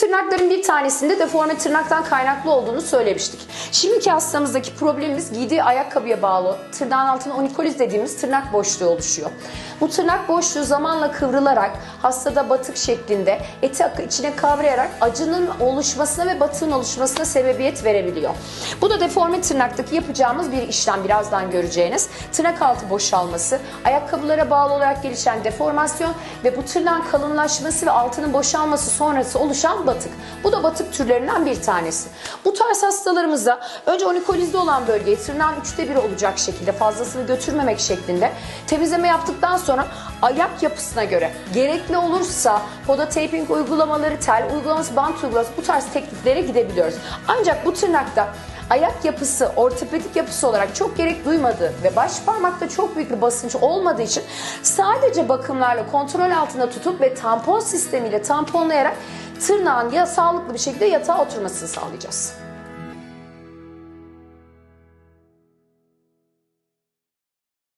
tırnakların bir tanesinde deforme tırnaktan kaynaklı olduğunu söylemiştik. Şimdiki hastamızdaki problemimiz giydiği ayakkabıya bağlı tırnağın altına onikoliz dediğimiz tırnak boşluğu oluşuyor. Bu tırnak boşluğu zamanla kıvrılarak hastada batık şeklinde eti içine kavrayarak acının oluşmasına ve batığın oluşmasına sebebiyet verebiliyor. Bu da deforme tırnaktaki yapacağımız bir işlem birazdan göreceğiniz. Tırnak altı boşalması, ayakkabılara bağlı olarak gelişen deformasyon ve bu tırnağın kalınlaşması ve altının boşalması sonrası oluşan batık. Bu da batık türlerinden bir tanesi. Bu tarz hastalarımızda önce onikolizde olan bölgeyi tırnağın üçte biri olacak şekilde fazlasını götürmemek şeklinde temizleme yaptıktan sonra ayak yapısına göre gerekli olursa poda taping uygulamaları, tel uygulaması, bant uygulaması bu tarz tekniklere gidebiliyoruz. Ancak bu tırnakta ayak yapısı, ortopedik yapısı olarak çok gerek duymadığı ve baş parmakta çok büyük bir basınç olmadığı için sadece bakımlarla kontrol altında tutup ve tampon sistemiyle tamponlayarak tırnağın ya sağlıklı bir şekilde yatağa oturmasını sağlayacağız.